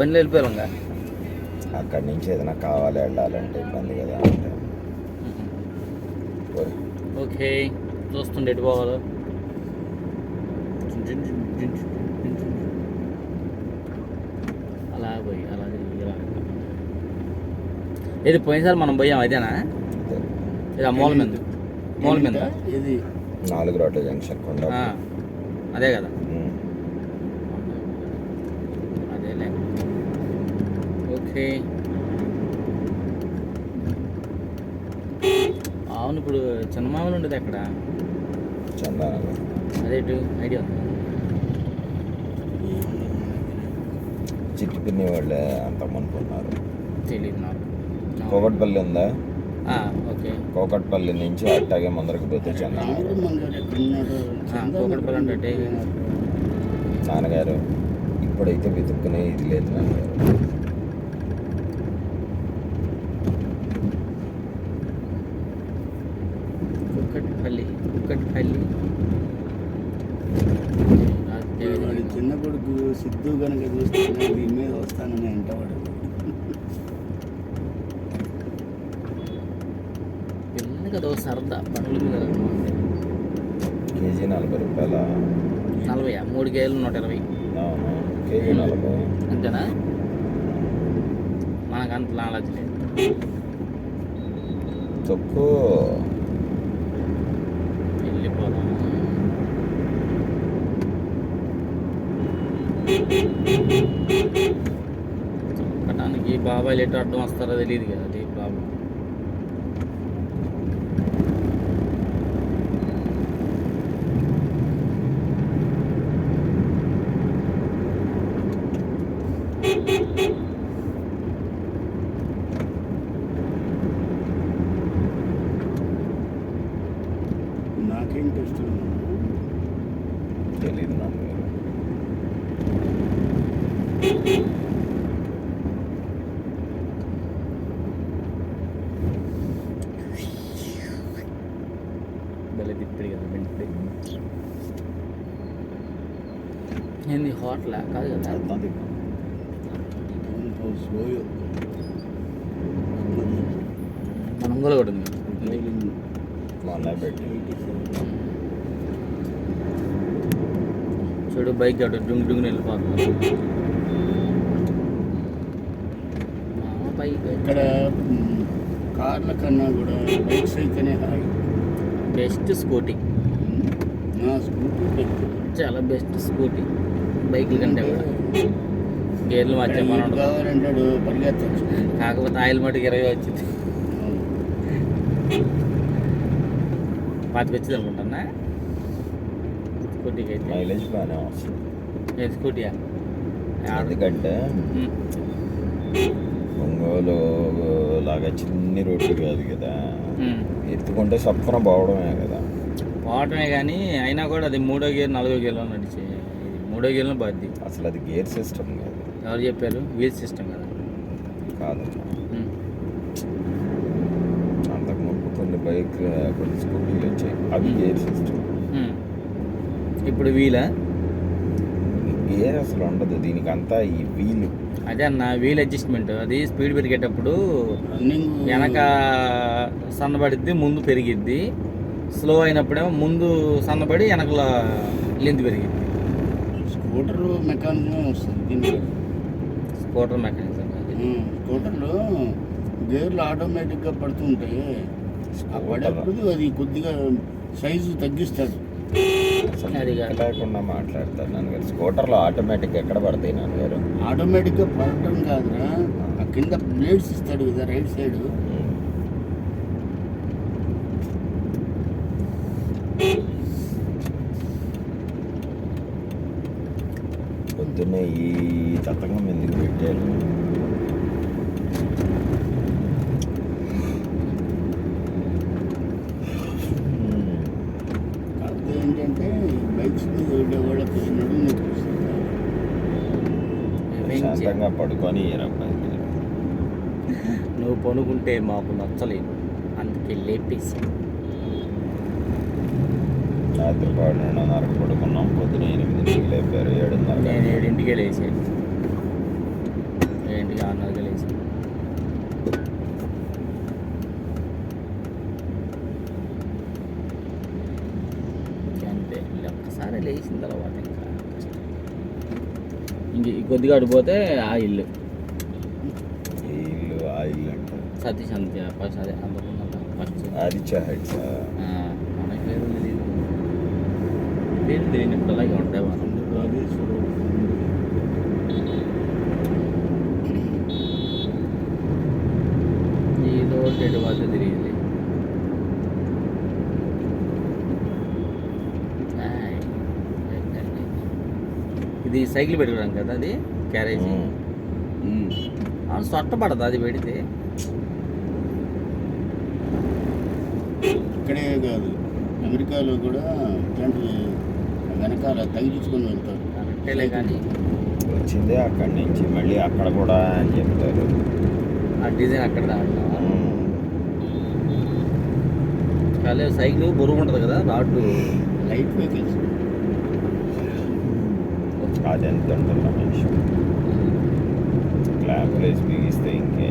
బండిలో వెళ్ళిపోయారు ఇంకా? అక్కడి నుంచి ఏదైనా కావాలి వెళ్ళాలంటే ఇబ్బంది కదా. అంటే. ఓకే. చూస్తుండే ఎటు పోవాలో. అలా పోయి అలా ఇలా ఇది పోయినసారి మనం పోయాం అదేనా. ఇది ఆ మూల మీద? మూల మీద? ఇది నాలుగు రోడ్ల జంక్షన్ కొండ. అదే కదా. ఓకే అవును ఇప్పుడు చిన్నమామలు ఉండేది చందానగర్. అదేటు ఐడియా చిట్టి పిన్ని వాళ్ళే అంత అనుకున్నారు తెలియదు నాకు కోకట్పల్లి ఉందా? ఆ, ఓకే. కోకట్పల్లి నుంచి అట్టాగే ముందరికి పోతే కోకట్పల్లి అటే. నాన్నగారు ఇప్పుడైతే వెతుక్కునే ఇది లేదు నాన్నగారు కుక్కటిపల్లి కుక్కటిపల్లి వాడి చిన్న కొడుకు సిద్ధు కనుక చూస్తున్నా దీని మీద వస్తానని అంటవాడు అదో సరదా బండ్ల మీద. కేజీ నలభై రూపాయల. నలభై మూడు కేజీలు నూట ఇరవై. కేజీ నలభై. అంతేనా? మనకు అంత నాలెడ్జ్ లేదు. తొక్కు వెళ్ళిపోదాం. తొక్కటానికి బాబాయ్ ఎటు అడ్డం వస్తారో తెలియదు కదా అది ప్రాబ్లం నాకేం టెస్ట్ తెలియదు నాన్నగారు ఏంది హోటల్ కాదు కదా మనం కూడా కూడా ఉంది చూడు బైక్ అటు డుంగ్ డుంగ్ వెళ్ళిపోతుంది బైక్ ఇక్కడ కార్ల కన్నా కూడా బైక్స్ అయితేనే హాయి బెస్ట్ స్కూటీ స్కూటీ. చాలా బెస్ట్ స్కూటీ బైక్ల కంటే కూడా. గేర్లు కావాలంటాడు? పరిగెత్తచ్చు. కాకపోతే ఆయిల్ మటుకు ఇరవై వచ్చింది. పాతికి వచ్చింది అనుకుంటున్నా. స్కూటీకి అయితే. మైలేజ్ బాగానే వస్తుంది. ఏది స్కూటీయా? ఎందుకంటే. ఒంగోలు లాగా చిన్ని రోడ్డు కాదు కదా. ఎత్తుకుంటే సప్పున పోవడమే కదా. పోవటమే కానీ అయినా కూడా అది మూడో గేర్ నాలుగో గేర్లో నడిచే మూడో గేర్లో బాధ్యత అసలు అది గేర్ సిస్టమ్ కాదు. ఎవరు చెప్పారు? వీల్ సిస్టమ్ కదా. ఉమ్. అంతకు ముందు కొన్ని బైక్ కొన్ని స్కూటీలు వచ్చాయి అవి గేర్ సిస్టమ్. ఇప్పుడు వీలా? గేర్ అసలు ఉండదు. దీనికి అంతా ఈ వీలు. అదే అన్న వీల్ అడ్జస్ట్మెంట్. అది స్పీడ్ పెరిగేటప్పుడు వెనక సన్నబడిద్ది ముందు పెరిగిద్ది. స్లో అయినప్పుడేమో ముందు సన్నబడి వెనకల లెంత్ పెరిగిద్ది. స్కూటర్ మెకానిజమే వస్తుంది దీనికి. స్కూటర్ మెకానిజం స్కూటర్లో గేర్లు ఆటోమేటిక్గా పడుతుంటాయి ఆ పడేప్పుడు అది కొద్దిగా సైజు తగ్గిస్తాడు. లేకుండా మాట్లాడతారు నాన్నగారు. స్కూటర్లో ఆటోమేటిక్ ఎక్కడ పడతాయి నాన్నగారు? ఆటోమేటిక్గా పడటం కాదురా. ఆ కింద బ్లేడ్స్ ఇస్తాడు కదా రైట్ సైడ్. పొద్దున్నే ఈ తతంగం ఎందుకు పెట్టారు ఏంటంటే బైక్స్ మీద వెళ్ళే వాళ్ళకి నడుము నొప్పి వస్తుంది. ప్రశాంతంగా పడుకొని. నువ్వు పనుకుంటే మాకు నచ్చలేదు అందుకే లేపేసి రాత్రి పన్నెండున్నరకు పడుకున్నాం. పొద్దున ఎనిమిదింటికి లేపారు. ఏడున్నర నేను ఏడింటికే లేచాను. ఏడింటికి ఆరున్నరకే లేచాను. అంతే. లేచిన తర్వాత ఇంకా ఇంక కొద్దిగా అడిపోతే ఆ ఇల్లు. ఈ ఇల్లు ఆ ఇల్లు అంటారు సతీష్ అంతే. ఫస్ట్. అదే అందుకున్నా ఫస్ట్ పేరు తెలియనప్పుడు అలాగే ఉంటాయి మనం ఏదో తెలియదు ఆయ్. ఇది సైకిల్ పెట్టుకోవడం కదా అది క్యారేజీ? అవును సొట్ట పడదు అది పెడితే? ఇక్కడే కాదు. అమెరికాలో కూడా వెనకాల తగిలించుకొని వెళ్తారు కరెక్టేలే కానీ. వచ్చిందే అక్కడి నుంచి మళ్ళీ అక్కడ కూడా అని చెప్తారు. ఆ డిజైన్ అక్కడ దాంట్లో కానీ సైకిల్ బరువు ఉంటుంది కదా రాడ్డు. Light vehicles. అది ఎంత ఉంటుంది మనిషి. క్లాప్ ప్లేస్ బిగిస్తే ఇంకే.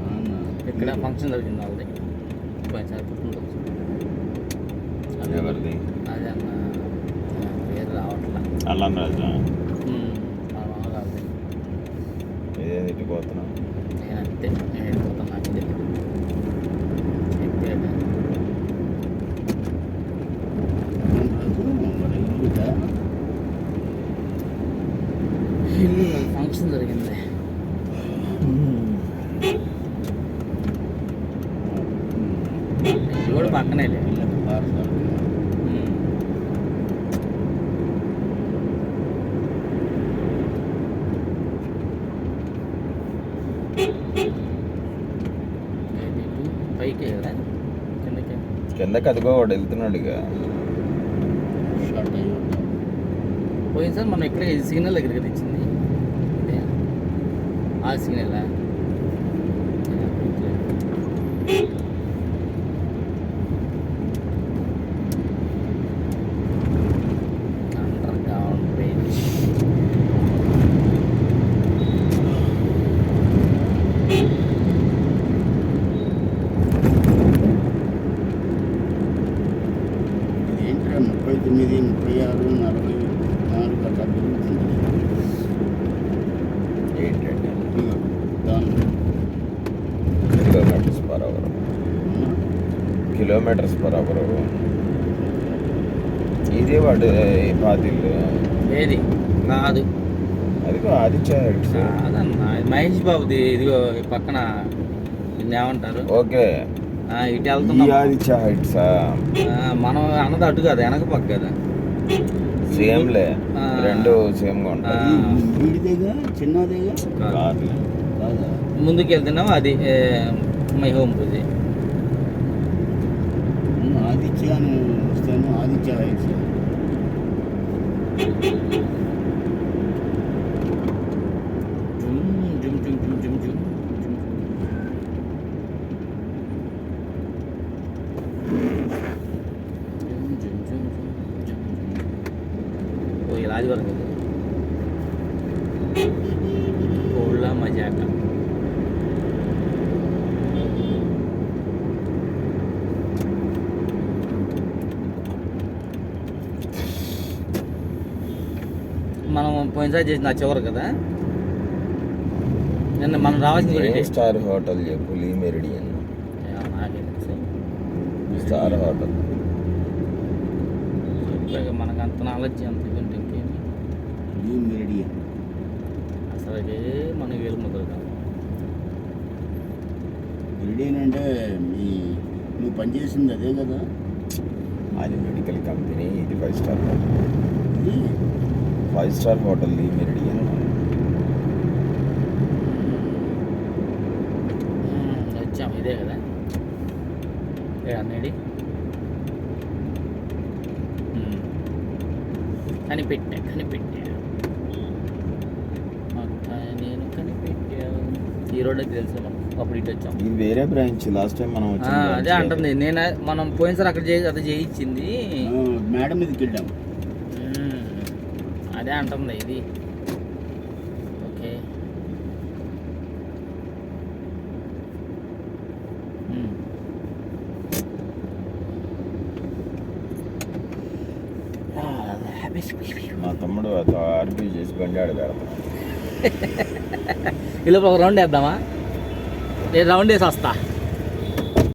నాన్న ఇక్కడ ఫంక్షన్ జరిగింది ఆల్రెడీ పోయినసారి పుట్టినరోజు అదే ఎవరిది అదే అన్న పేరు రావట్లా అల్లం రాజా ఇటుపోతున్నా నేను అంతే నేను వెళ్ళిపోతాను నాకు తెలియదు చెప్పాడు మరి ఇల్లుదా? ఇల్లు ఫంక్షన్ జరిగింది ఇది కూడా పక్కనే లేదు ఇళ్ళకి పార్సల్ పైకి కదా కిందకి కిందకి అదిగో వాడు వెళ్తున్నాడు ఇక. పోయింది సార్ మనం ఇక్కడ సిగ్నల్ దగ్గరికి తెచ్చింది? ఆ సిగ్నల్ అండర్ గ్రౌండ్ బ్రిడ్జ్ ఏంటంటే ముప్పై తొమ్మిది ముప్పై ఆరు నలభై నాలుగు అట్లా పెరుగుతుంది ఏంటంటే kilometres per hour. Kilometres per hour ఇదే వాడు ఈ పాతిల్లు ఏది? కాదు అదిగో ఆదిత్య ఇది మహేష్ బాబుది ఇదిగో ఈ పక్కన ఏమంటారు? ఓకే. ఇటు వెళ్తున్నాం. మనం అన్నది అటు కదా వెనక పక్క కదా. సేమ్లే. రెండు సేమ్గా ఉంటాయి చిన్నదేగా? ముందుకు వెళ్తున్నాం అది మై హోమ్ పూజ. ఆదిత్య వస్తాను ఆదిత్య జుమ్ జుమ్ జుమ్ జుమ్ జుమ్ జుమ్. ఓ ఇలా ఆదివారం కదా కోళ్ళ మజాక మనం పోయినసారి చేసిన ఆ చివరి కదా నిన్న మనం రావాల్సింది కూడా ఇదే. స్టార్ హోటల్ చెప్పు లీ మెరిడియన్ ఏమో నాకే తెలుసు. స్టార్ హోటల్ మనకు అంత నాలెడ్జ్ అంత ఇది ఉంటే ఇంకేమి న్యూ మెరిడియన్ అసలు మనం వేలు మొదలు కాదు. మెరిడియన్ అంటే మీ నువ్వు పనిచేసింది అదే కదా? అది మెడికల్ కంపెనీ ఇది five star hotel five star hotel Meridien ఇదే కదా ఏ అన్నడి కనిపెట్టా కనిపెట్టా. మొత్తం నేను కనిపెట్టా ఈ రోడ్ తెలుసు మనం అప్పుడు ఇటు వచ్చాం. ఇది వేరే బ్రాంచ్. లాస్ట్ టైం మనం అదే అంటుంది. నేను మనం పోయినసారి అక్కడ చేయి అది చేయించింది మేడం మీదకి వెళ్ళాం. మ్మ్. అదే అంటుంది ఇది ఓకే మ్మ్. మా తమ్ముడు ఆర్పీ చేసి బండి ఇలా ఒక రౌండ్ వేద్దామా? నేను రౌండ్ వేసి వస్తా.